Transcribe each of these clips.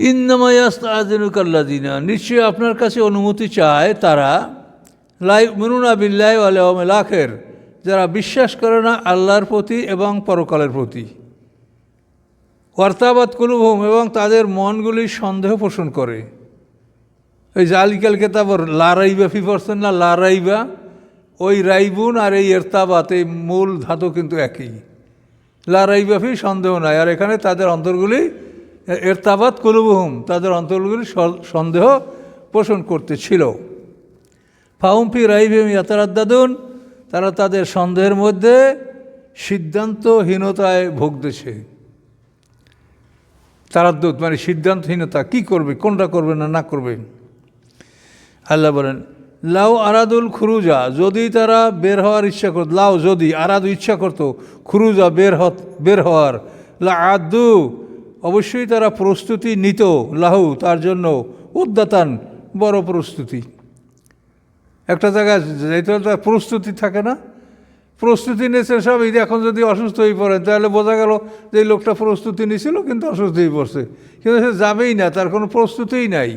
ইন্নামায়াস্তাদিনুকাল্লাদিনা নিশ্চয়ই আপনার কাছে অনুমতি চায় তারা লাই মিনুনা বিল্লাহ আলহমেল আখের। যারা বিশ্বাস করে না আল্লাহর প্রতি এবং পরকালের প্রতি। ওয়ার্তাবাদ কুলুভূম এবং তাদের মনগুলি সন্দেহ পোষণ করে। ওই জালিকাল কেতাবর লারাইবা ফি পারছেন না লারাইবা ওই রাইবুন আর এই এরতাবাত এই মূল ধাতু কিন্তু একই। লারাইবা ফি, সন্দেহ নাই। আর এখানে তাদের অন্তরগুলি এরতাবাত কুলুবহুম, তাদের অন্তরগুলি সন্দেহ পোষণ করতেছিল। ফাউম্পি রাইভিম ইয়াতারাদ্দাদুন, তারা তাদের সন্দেহের মধ্যে সিদ্ধান্তহীনতায় ভুগতেছে। তারাদ্দুত মানে সিদ্ধান্তহীনতা, কি করবে, কোনটা করবে না না করবে? আল্লাহ বলেন, লাউ আরাদুল খুরুজা, যদি তারা বের হওয়ার ইচ্ছা করত, লাউ যদি আরাদু ইচ্ছা করত, খুরুজা বের হ বের হওয়ার লা আদু অবশ্যই তারা প্রস্তুতি নিত লাহু, তার জন্য উদ্দাতান বড় প্রস্তুতি। একটা জায়গায় যেতে হলে তার প্রস্তুতি থাকে না, প্রস্তুতি নিয়েছে সব, এই এখন যদি অসুস্থ হয়ে পড়েন, তাহলে বোঝা গেল যে লোকটা প্রস্তুতি নিয়েছিল, কিন্তু অসুস্থ হয়ে পড়ছে। কিন্তু সে যাবেই না, তার কোনো প্রস্তুতিই নাই।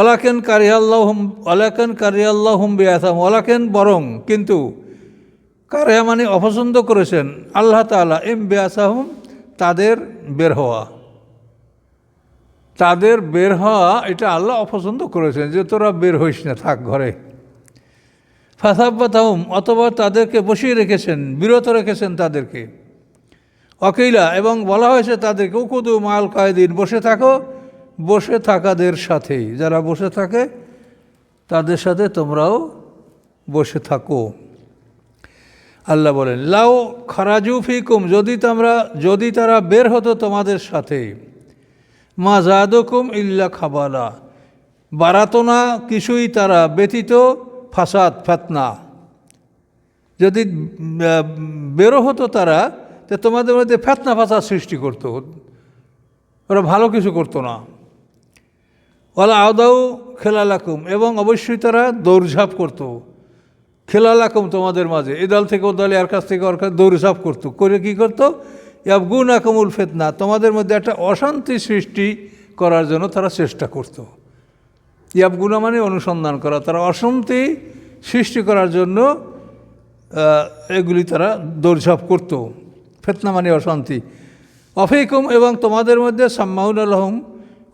অলাকেন কারিয়াল্লাহ অলাকেন ওলাকেন কারিয়াল্লাহ হুম বেয়াথাম ওলাকেন বরং কিন্তু কারিয়া মানে অপছন্দ করেছেন, আল্লাহ তালা এম বেয়াসাহুম তাদের বের হওয়া। তাদের বের হওয়া, এটা আল্লাহ অপছন্দ করেছেন যে তোরা বের হইস না, থাক ঘরে। ফাসাব্বাতাহুম, অথবা তাদেরকে বসিয়ে রেখেছেন, বিরত রেখেছেন তাদেরকে। অকিলা এবং বলা হয়েছে তাদেরকে, উকুদু মাল কয়েদিন, বসে থাকো, বসে থাকাদের সাথেই যারা বসে থাকে, তাদের সাথে তোমরাও বসে থাকো। আল্লাহ বলেন লাও খারাজু ফিকুম, যদি তোমরা, যদি তারা বের হতো তোমাদের সাথে, মা জাদুকুম ইল্লা খাবালা, বাড়াতো না কিছুই তারা ব্যতীত ফাসাদ, ফাতনা। যদি বেরো হতো তারা, তো তোমাদের মধ্যে ফেতনা, ফাসাদ সৃষ্টি করতো। ওরা ভালো কিছু করতো না। ওলা আদাও খেলালাকুম, এবং অবশ্যই তারা দৌড়ঝাঁপ করতো। খেলালাকুম তোমাদের মাঝে। এ দল থেকে ও দলে আর কাছ থেকে ওর কাছে দৌড়ঝাঁপ করতো। করে কী করতো? ইয়াবগুন আকামুল ফেতনা। তোমাদের মধ্যে একটা অশান্তি সৃষ্টি করার জন্য তারা চেষ্টা করতো। ইয়াবগুনা মানে অনুসন্ধান করা। তারা অশান্তি সৃষ্টি করার জন্য এগুলি তারা দৌড়ঝাঁপ করতো। ফেতনা মানে অশান্তি। অফিকুম এবং তোমাদের মধ্যে সাম্মাউন আলহম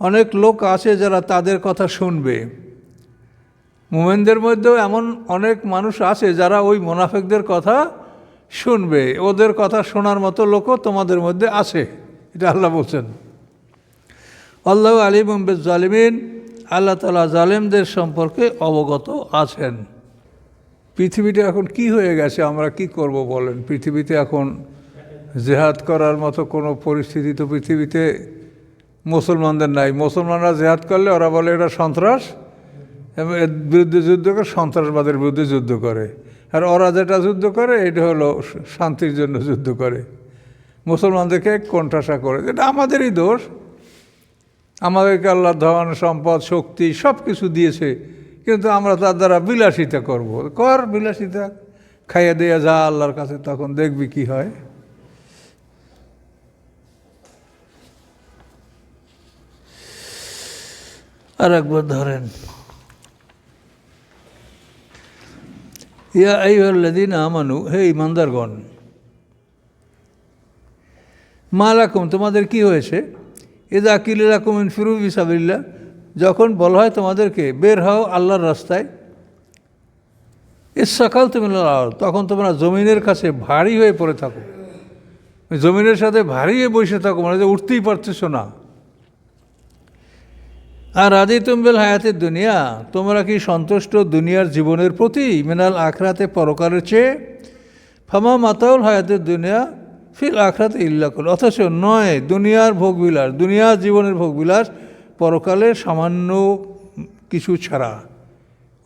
অনেক লোক আছে যারা তাদের কথা শুনবে। মোমেনদের মধ্যেও এমন অনেক মানুষ আছে যারা ওই মোনাফেকদের কথা শুনবে। ওদের কথা শোনার মতো লোকও তোমাদের মধ্যে আছে। এটা আল্লাহ বলছেন। আল্লাহ আলিম জালিমিন আল্লাহ তালা জালেমদের সম্পর্কে অবগত আছেন। পৃথিবীটা এখন কি হয়ে গেছে, আমরা কি করব বলেন? পৃথিবীতে এখন জেহাদ করার মতো কোনো পরিস্থিতি তো পৃথিবীতে মুসলমানদের নাই। মুসলমানরা জেহাদ করলে ওরা বলে, এটা সন্ত্রাস। বিরুদ্ধে যুদ্ধ করে, সন্ত্রাসবাদের বিরুদ্ধে যুদ্ধ করে। আর ওরা যেটা যুদ্ধ করে, এটা হলো শান্তির জন্য যুদ্ধ করে। মুসলমানদেরকে কোণঠাসা করে এটা আমাদেরই দোষ। আমাদেরকে আল্লাহ ধন, সম্পদ, শক্তি সব কিছু দিয়েছে, কিন্তু আমরা তার দ্বারা বিলাসিতা করব। কর বিলাসিতা, খাইয়ে দেয়া যা আল্লাহর কাছে, তখন দেখবি কি হয়। আর একবার ধরেন ইয়া এই আইহল্লাদিন আমানু, হে ইমানদারগণ মালাকুম তোমাদের কি হয়েছে? এদা আকিলাকুম ইনফিরু বিসাবিল্লা যখন বলা হয় তোমাদেরকে, বের হও আল্লাহর রাস্তায়। এর সকাল তুমি তখন তোমরা জমিনের কাছে ভারী হয়ে পড়ে থাকো। জমিনের সাথে ভারী হয়ে বসে থাকো মানে উঠতেই পারতেছো না। আর রাজি তুমবেল হায়াতের দুনিয়া, তোমরা কি সন্তুষ্ট দুনিয়ার জীবনের প্রতি? মিনাল আখরাতে পরকারের চেয়ে? ফামা মাতাউল হায়াতের দুনিয়া ফিল আখরাতে ইল্লাকুল। অথচ নয়, দুনিয়ার ভোগবিলাস দুনিয়ার জীবনের ভোগবিলাস পরকালে সামান্য কিছু ছাড়া।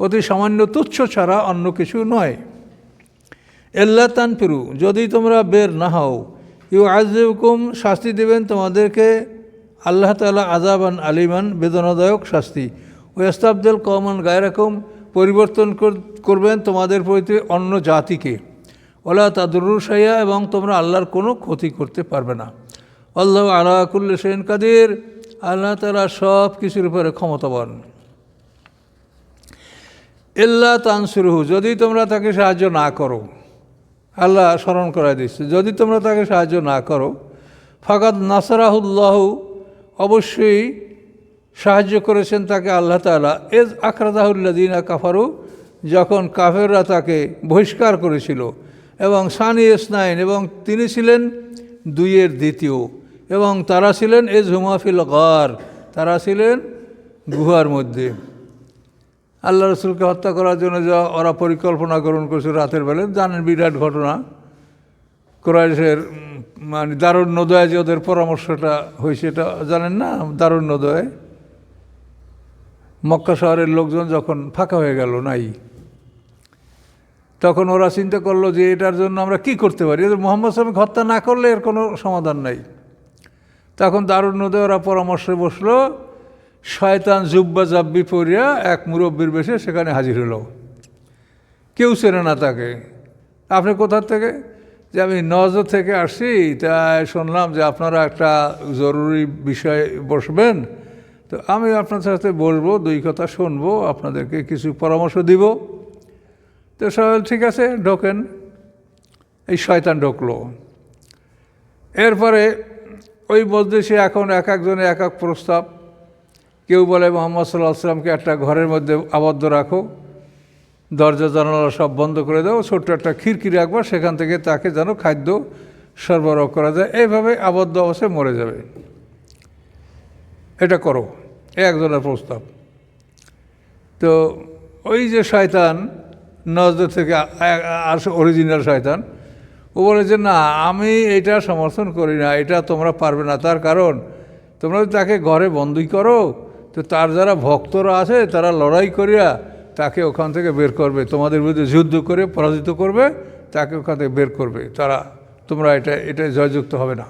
অতি সামান্য তুচ্ছ ছাড়া অন্য কিছু নয়। এল্লা তানফিরু, যদি তোমরা বের না হও ইউ আজহুকুম শাস্তি দেবেন তোমাদেরকে আল্লাহ তালা আজাবান আলিমান, বেদনাদায়ক শাস্তি। ওয়াস্তাবদুল কমান গায়রকম, পরিবর্তন কর- করবেন তোমাদের প্রতি অন্য জাতিকে। ওলা তাদুরুর সাইয়া এবং তোমরা আল্লাহর কোনো ক্ষতি করতে পারবে না। আল্লাহ আলা কুল্লে সেন কাদের। আল্লাহ তালা সব কিছুর উপরে ক্ষমতাবান। এল্লা তানসুরহু, যদি তোমরা তাকে সাহায্য না করো, আল্লাহ স্মরণ করাই দিচ্ছে যদি তোমরা তাকে সাহায্য না করো ফাকাত নাসারাহুল্লাহ অবশ্যই সাহায্য করেছেন তাকে আল্লাহ তালা এজ আখরাদাহুল্লাদিনা কাফারু যখন কাফেররা তাকে বহিষ্কার করেছিল এবং সানি ইসনাইন এবং তিনি ছিলেন দুইয়ের দ্বিতীয় এবং তারা ছিলেন এজ হুমাফিল গর তারা ছিলেন গুহার মধ্যে। আল্লাহ রসুলকে হত্যা করার জন্য যা ওরা পরিকল্পনা গ্রহণ করেছে রাতের বেলা জানেন বিরাট ঘটনা। কোরআশের উম, মানে দারুণ নদয়ে যে ওদের পরামর্শটা হয়েছে, এটা জানেন না? দারুণ নদয়ে মক্কা শহরের লোকজন যখন ফাঁকা হয়ে গেল, নাই। তখন ওরা চিন্তা করল যে এটার জন্য আমরা কি করতে পারি? এদের মোহাম্মদ সালামকে হত্যা না করলে এর কোনো সমাধান নাই। তখন দারুণ নদে ওরা পরামর্শে বসল, শয়তান জুব্বা জাব্বি পরিয়া এক মুরব্বীর বেশে সেখানে হাজির হলো। কেউ চেনে না তাকে। আপনি কোথার থেকে? যে আমি নজর থেকে আসছি তাই শুনলাম যে আপনারা একটা জরুরি বিষয়ে বসবেন। তো আমি আপনার সাথে বসবো দুই কথা শুনব, আপনাদেরকে কিছু পরামর্শ দিব। তো সবাই ঠিক আছে, ঢোকেন। এই শয়তান ঢোকলো। এরপরে ওই মজলিসে এখন এক একজনে এক এক প্রস্তাব। কেউ বলে, মোহাম্মদ সাল্লাহ আসলামকে একটা ঘরের মধ্যে আবদ্ধ রাখো। দরজা জানালা সব বন্ধ করে দাও, ছোট্ট একটা খিড়কি রাখব, সেখান থেকে তাকে যেন খাদ্য সরবরাহ করা যায়। এইভাবে আবদ্ধ অবস্থায় মরে যাবে। এটা করো একজনের প্রস্তাব। তো ওই যে শয়তান, নজর থেকে আসে অরিজিনাল শয়তান, ও বলে যে, না, আমি এটা সমর্থন করি না, এটা তোমরা পারবে না। তার কারণ, তোমরা তাকে ঘরে বন্দি করো, তো তার যারা ভক্তরা আছে, তারা লড়াই করিয়া তাকে ওখান থেকে বের করবে। তোমাদের বিরুদ্ধে যুদ্ধ করে, পরাজিত করবে, তাকে ওখান থেকে বের করবে। তারা, তোমরা এটা এটা জয়যুক্ত হবে না।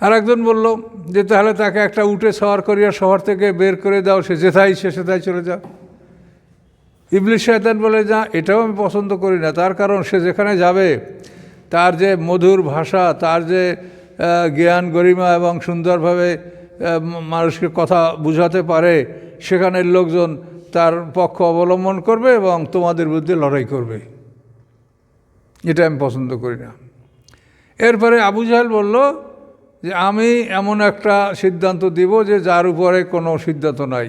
আর একজন বলল যে, তাহলে তাকে একটা উঠে সওয়ার করিয়া শহর থেকে বের করে দাও। সে যেথাই সে সেথায় চলে যাও। ইবলিশ শয়তান বলে যা এটাও আমি পছন্দ করি না। তার কারণ, সে যেখানে যাবে, তার যে মধুর ভাষা, তার যে জ্ঞান গরিমা এবং সুন্দরভাবে মানুষকে কথা বুঝাতে পারে, সেখানের লোকজন তার পক্ষ অবলম্বন করবে এবং তোমাদের বিরুদ্ধে লড়াই করবে। এটা আমি পছন্দ করি না। এরপরে আবু জাহেল বলল যে, আমি এমন একটা সিদ্ধান্ত দিব যে, যার উপরে কোনো সিদ্ধান্ত নাই।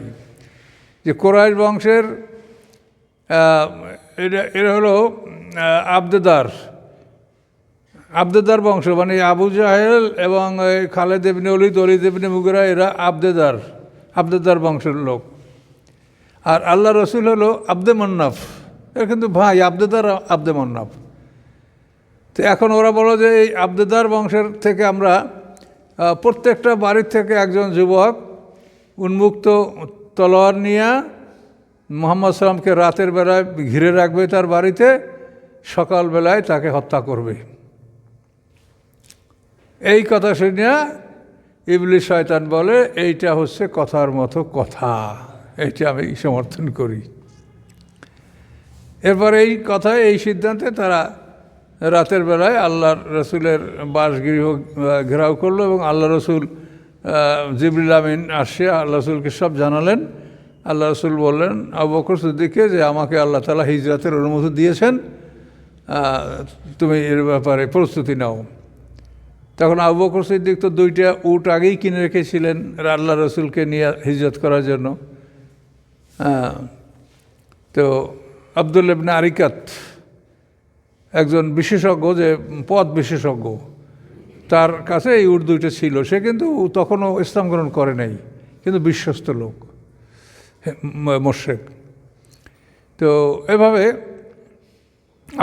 যে কোরআশ বংশের এটা এরা হলো আবদেদার। আবদেদার বংশ মানে আবু জাহেল এবং খালেদ এবনে অলিদ অলিদ এবনে মুগরা, এরা আবদেদার আবদেদার বংশের লোক। আর আল্লাহ রসুল হলো আব্দে মন্নাফ। এরা কিন্তু ভাই, আবদেদার আব্দে মন্নাফ। তো এখন ওরা বলো যে এই আবদেদার বংশের থেকে আমরা প্রত্যেকটা বাড়ির থেকে একজন যুবক উন্মুক্ত তলোয়ার নিয়ে মোহাম্মদ সাল্লামকে রাতের বেলায় ঘিরে রাখবে তার বাড়িতে, সকালবেলায় তাকে হত্যা করবে। এই কথা শুনিয়া ইবলি শয়তান বলে, এইটা হচ্ছে কথার মতো কথা। এইটা আমি সমর্থন করি। এরপর এই কথা, এই সিদ্ধান্তে তারা রাতের বেলায় আল্লাহ রসুলের বাসগৃহ ঘেরাও করল এবং আল্লাহ রসুল জিবরুল আমিন আসে, আল্লাহ রসুলকে সব জানালেন। আল্লাহ রসুল বললেন, আবু বকর সিদ্দিককে যে আমাকে আল্লাহ তালা হিজরাতের অনুমতি দিয়েছেন তুমি এর ব্যাপারে প্রস্তুতি নাও। তখন আবু বকর সিদ্দিক তো দুইটা উট আগেই কিনে রেখেছিলেন আল্লাহ রসুলকে নিয়ে হিজরত করার জন্য। তো আবদুল ইবনে আরিকাত একজন বিশেষজ্ঞ যে পদ বিশেষজ্ঞ, তার কাছে এই উর্দুটা ছিল। সে কিন্তু তখনও ইসলাম গ্রহণ করে নাই, কিন্তু বিশ্বস্ত লোক মোশেক। তো এভাবে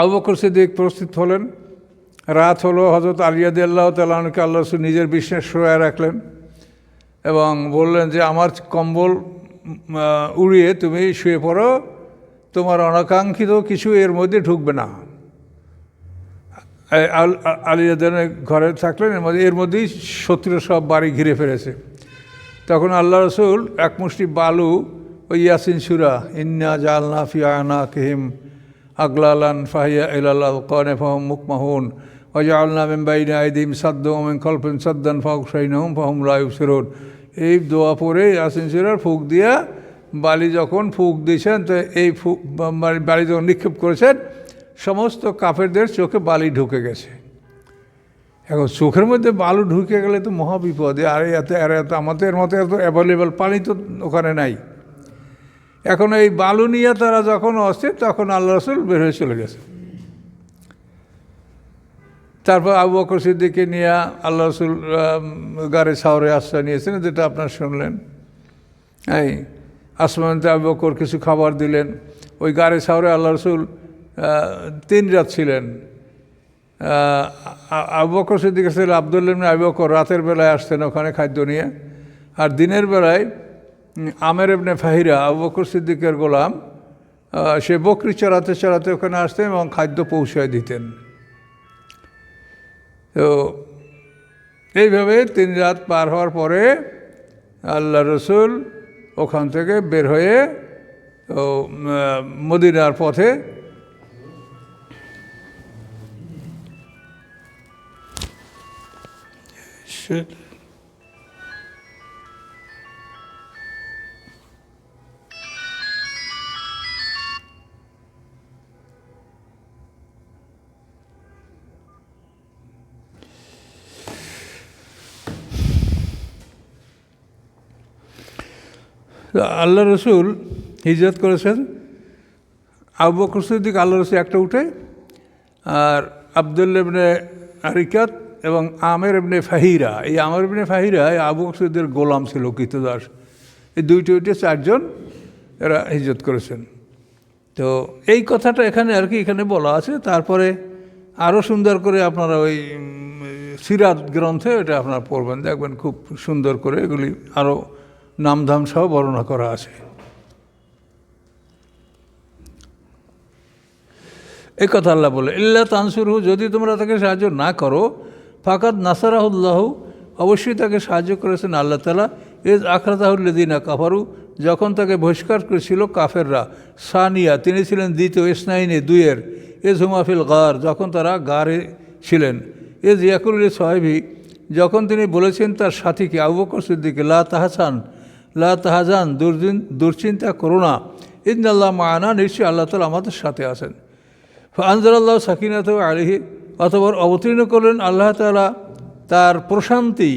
আবু বকর সিদ্দিক প্রস্তুত হলেন। রাত হলো হজরত আলিয়াদি আল্লাহ তালকে আল্লাহ নিজের বিশ্বাস শোয়া রাখলেন এবং বললেন যে, আমার কম্বল উড়িয়ে তুমি শুয়ে পড়ো, তোমার অনাকাঙ্ক্ষিত কিছু এর মধ্যে ঢুকবে না। আলিয়াদের ঘরে থাকলেন, এর মধ্যে, এর মধ্যেই শত্রু সব বাড়ি ঘিরে ফেলেছে। তখন আল্লাহ রসুল, এক মুষ্টি বালু ওই ইয়াসিন সুরা, ইন্না জালনা ফিয়ানা কেহিম আগলালান ফাহিয়া ইলাল্লাহ কনে ফাহম মুকমাহুন অজা আল্লাহ মেম্বাইনা আইদিম সাদ্দ ওমেন কল্পেন সাদ্দান ফাউক সাইনহম ফাহম লাইফ সেরোর এই দোয়া পরে আসিন সিরার ফুক দিয়া বালি যখন ফুক দিয়েছেন, তো এই ফুক বালি যখন নিক্ষেপ করেছেন, সমস্ত কাফেরদের চোখে বালি ঢুকে গেছে। এখন চোখের মধ্যে বালু ঢুকে গেলে তো মহা বিপদে, আর এত আর এত, আমাদের মতো এত অ্যাভেলেবেল পানি তো ওখানে নাই। এখন এই বালু নিয়ে তারা যখন অস্থির, তখন আল্লাহ রসুল বের হয়ে চলে গেছে তারপর আবু বকর সিদ্দিককে নিয়ে আল্লাহ রসুল গাড়ি সাওরে আশ্রয় নিয়েছেন, যেটা আপনার শুনলেন। এই আসমানতে আবু বকর কিছু খাবার দিলেন। ওই গাড়ি সাওরে আল্লাহ রসুল তিন রাত ছিলেন। আবু বকর সিদ্দিক ছিল আবদুল্লাহ আবু বকর, রাতের বেলায় আসতেন ওখানে খাদ্য নিয়ে। আর দিনের বেলায় আমের এমনি ফাহিরা, আবু বকর সিদ্দিকের গোলাম সে বকরি চড়াতে চড়াতে ওখানে আসতেন এবং খাদ্য পৌঁছায় দিতেন। তো এইভাবে তিন রাত পার হওয়ার পরে আল্লাহ রসুল ওখান থেকে বের হয়ে মদিনার পথে Shit. আল্লাহ রসুল হিজরত করেছেন। আবু বকর সিদ্দিক আল্লাহ রসুল একটা উঠে, আর আবদুল্লা ইবনে আরিকাত এবং আমের এমনি ফাহিরা। এই আমের এমনি ফাহিরা, এই আবু বকর সিদ্দিকের গোলাম ছিল কৃতদাস এই দুইটি উঠে চারজন এরা হিজরত করেছেন। তো এই কথাটা এখানে আর কি এখানে বলা আছে। তারপরে আরও সুন্দর করে আপনারা ওই সিরাত গ্রন্থে এটা আপনারা পড়বেন, দেখবেন খুব সুন্দর করে এগুলি আরও নামধাম সহ বর্ণনা করা আছে। এই কথা আল্লাহ বলে, ইল্লা তানসুরহু, যদি তোমরা তাকে সাহায্য না করো ফাকাত নাসারাহুল্লাহ, অবশ্যই তাকে সাহায্য করেছেন আল্লাহ তালা এজ আখরাতাহুল্লাদিনা কাফারু, যখন তাকে বহিষ্কার করেছিল কাফেররা, সানিয়া, তিনি ছিলেন দ্বিতীয়, ইসনাইনে, দুইয়ের। এজ হুমাফিল গার, যখন তারা গারে ছিলেন। এজ ইয়াকুল সাহেবি, যখন তিনি বলেছেন তার সাথীকে, আবু বকর সিদ্দিকে লা তাহাসান লা তাহাজান, দুর্দিন, দুশ্চিন্তা করো না। ইন্দাল্লাহ মায়ানা নিশ্চয়ই আল্লাহ তালা আমাদের সাথে আছেন। আনজাল্লাহ সাকিনাত আলিহি অথবা অবতীর্ণ করলেন আল্লাহ তালা তার প্রশান্তি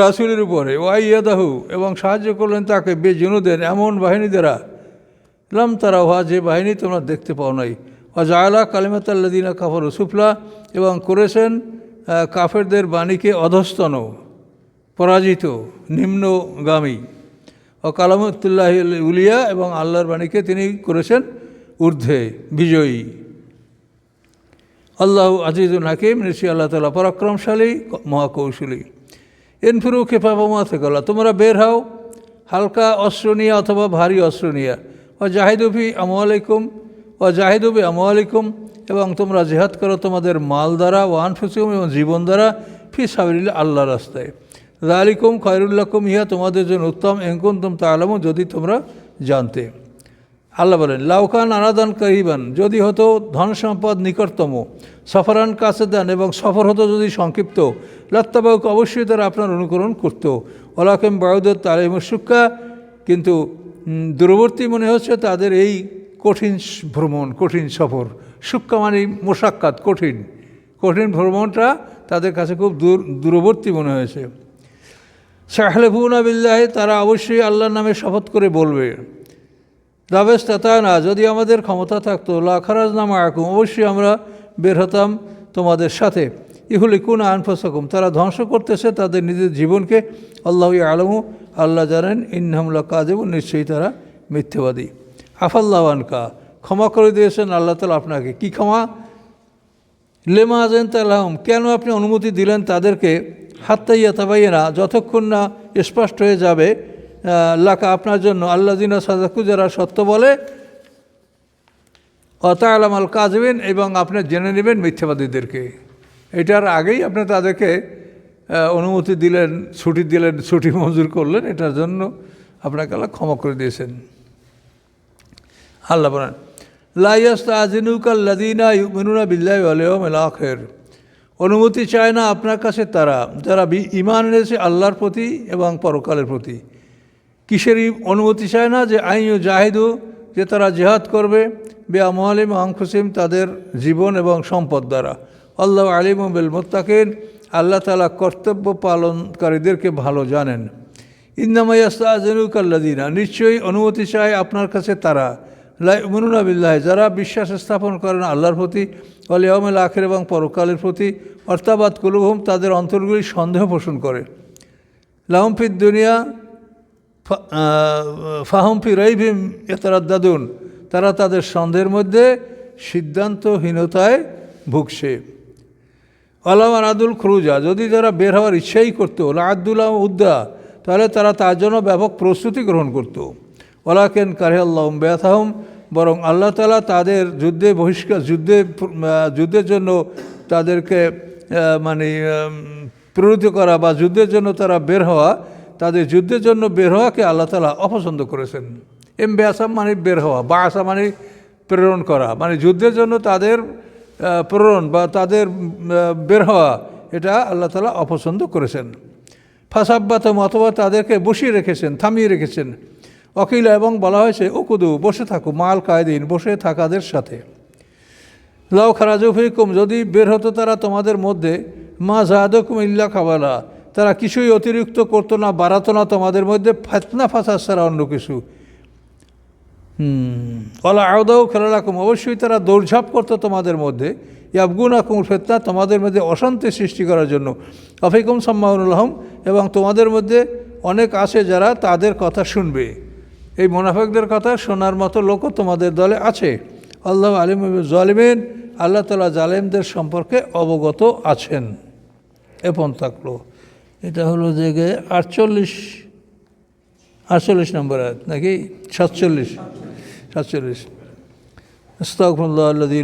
রাসুলের উপরে। ওয়াইয়াদাহু এবং সাহায্য করলেন তাকে বেজনুদেন এমন বাহিনী দ্বারা। লাম তারা হওয়া যে বাহিনী তোমরা দেখতে পাও নাই। অজায়লা কালিমাতাল্লাদিনা কাফর সুফলা, এবং করেছেন কাফেরদের বাণীকে অধস্তন। পরাজিত, নিম্নগামী। ও কালামতুল্লাহ উলিয়া এবং আল্লাহর বাণীকে তিনি করেছেন ঊর্ধ্বে, বিজয়ী। আল্লাহ আজিজুল হাকিম, নিশ্চয়ই আল্লাহ তালা পরাক্রমশালী, মহাকৌশলী। এনফিরু খেপাবামা থেকে আল্লাহ তোমরা বের হও, হালকা অস্ত্র নিয়ে অথবা ভারী অস্ত্র নিয়ে। ও জাহিদুফি আমআলাইকুম ও জাহিদুবি আমআলাইকুম এবং তোমরা জেহাদ করো তোমাদের মাল দ্বারা ও এবং জীবন দ্বারা, ফি সাবিল আল্লাহ রাস্তায়। জালিকুম খয়রুল্লাকুম ইহা তোমাদের জন্য উত্তম। এঙ্কুন তুম তালামু যদি তোমরা জানতে। আল্লাহ বলেন লাউকান আনাদান করিবান, যদি হতো ধন সম্পদ নিকটতম, সফরান কাছে দেন এবং সফর হতো যদি সংক্ষিপ্ত, লত্তাবাউক অবশ্যই তারা আপনার অনুকরণ করতো। ওলাকেম বায়ুদের তালিম সুক্কা, কিন্তু দূরবর্তী মনে হচ্ছে তাদের এই কঠিন ভ্রমণ, কঠিন সফর। সুক্কা মানে মোশাক্কাত, কঠিন। কঠিন ভ্রমণটা তাদের কাছে খুব দূর, দূরবর্তী মনে হয়েছে। শাহলেফুনা বিল্লাহে, তারা অবশ্যই আল্লাহর নামে শপথ করে বলবে। রাবেশ তাতা না যদি আমাদের ক্ষমতা থাকতো, লাখারাজ নামা আকুম অবশ্যই আমরা বের হতাম তোমাদের সাথে। ইহুলি কুন আনফাসকুম, তারা ধ্বংস করতেছে তাদের নিজের জীবনকে। আল্লাহ আলমু আল্লাহ জানেন ইনহামলা কাজেব নিশ্চয়ই তারা মিথ্যেবাদী। আফাল্লাহানকা ক্ষমা করে দিয়েছেন আল্লাহ তালা আপনাকে। কি ক্ষমা? লেমা আজেন তালাহম, কেন আপনি অনুমতি দিলেন তাদেরকে? হাত্তাইয়া তাবাইয়া যতক্ষণ না স্পষ্ট হয়ে যাবে লাকা আপনার জন্য আল্লাহ দিনা সাজাকু যারা সত্য বলে অতা আলামাল কাজবেন এবং আপনি জেনে নেবেন মিথ্যাবাদীদেরকে। এটার আগেই আপনি তাদেরকে অনুমতি দিলেন, ছুটি দিলেন, ছুটি মঞ্জুর করলেন, এটার জন্য আপনাকে আল্লাহ ক্ষমা করে দিয়েছেন। আল্লাহ বলেন লাইয়াস্তা আজিনুকাল্লাদিনা ইউমিনুনা বিল্লাহি ইয়াউমিল আখির। অনুমতি চায় না আপনার কাছে তারা, যারা ইমান এনেছে আল্লাহর প্রতি এবং পরকালের প্রতি। কিসেরই অনুমতি চায় না যে আইন জাহিদু, যে তারা জেহাদ করবে বে আমলিম আংখুসিম তাদের জীবন এবং সম্পদ দ্বারা। আল্লাহ আলিম বিল মোত্তাকিন, আল্লাহ তালা কর্তব্য পালনকারীদেরকে ভালো জানেন। ইন্নামাইয়াস্তাজনুকাল্লাদিনা নিশ্চয়ই অনুমতি চায় আপনার কাছে তারা। মনুনা বিল্লাহ, যারা বিশ্বাস স্থাপন করেন আল্লাহর প্রতি অলিয়মেল আখের এবং পরকালের প্রতি অর্থাবাদ কুলুভম তাদের অন্তরগুলি সন্দেহ পোষণ করে। লাহমফিদ দুনিয়া ফাহমফি রইভিম এতারাদ্দাদুন তারা তাদের সন্দেহের মধ্যে সিদ্ধান্তহীনতায় ভুগছে। আলামান আদুল খুরুজা, যদি তারা বের হওয়ার ইচ্ছাই করতো আব্দুল্লাহ উদ্দা, তাহলে তারা তার জন্য ব্যাপক প্রস্তুতি গ্রহণ করত। ওলাকেন কারে আল্লাহ বরং আল্লাহ তালা তাদের যুদ্ধে বহিষ্কার যুদ্ধে যুদ্ধের জন্য তাদেরকে মানে উম, প্ররোচিত করা বা যুদ্ধের জন্য তারা বের হওয়া তাদের যুদ্ধের জন্য বের হওয়াকে আল্লাহ তালা অপছন্দ করেছেন। এম বেআসাম মানে বের হওয়া বা আসা মানে প্রেরণ করা মানে যুদ্ধের জন্য তাদের প্রেরণ বা তাদের বের হওয়া এটা আল্লাহ তালা অপছন্দ করেছেন। ফাঁসাব্বাতম অথবা তাদেরকে বসিয়ে রেখেছেন থামিয়ে রেখেছেন। অকিলা এবং বলা হয়েছে উকুদু, বসে থাকো, মাল কায়দিন, বসে থাকাদের সাথে। লাউ খারাজুফিকুম যদি বের হতো তারা তোমাদের মধ্যে, মা জাহাদকুম ইল্লা খাবালা তারা কিছুই অতিরিক্ত করতো না, বাড়াতো না তোমাদের মধ্যে, ফাতনা ফাঁসা ছাড়া অন্য কিছু। হুম ওলা আওদাও খেলালাকুম অবশ্যই তারা দৌড়ঝাঁপ করতো তোমাদের মধ্যে ইয়াবগুনা কুমুর ফেতনা, তোমাদের মধ্যে অশান্তি সৃষ্টি করার জন্য। অফিকুম সম্মাউনুল আহম এবং তোমাদের মধ্যে অনেক আছে যারা তাদের কথা শুনবে। এই মোনাফেকদের কথা শোনার মতো লোকও তোমাদের দলে আছে। আল্লাহ আলিম জালিমেন, আল্লাহ তালা জালেমদের সম্পর্কে অবগত আছেন। এপন থাকল। এটা হলো যে আটচল্লিশ আটচল্লিশ নম্বর আয়াত, নাকি? সাতচল্লিশ সাতচল্লিশ। استغفر আল্লাহ الذي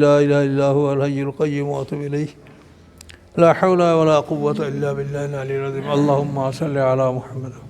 আল্লাহ اله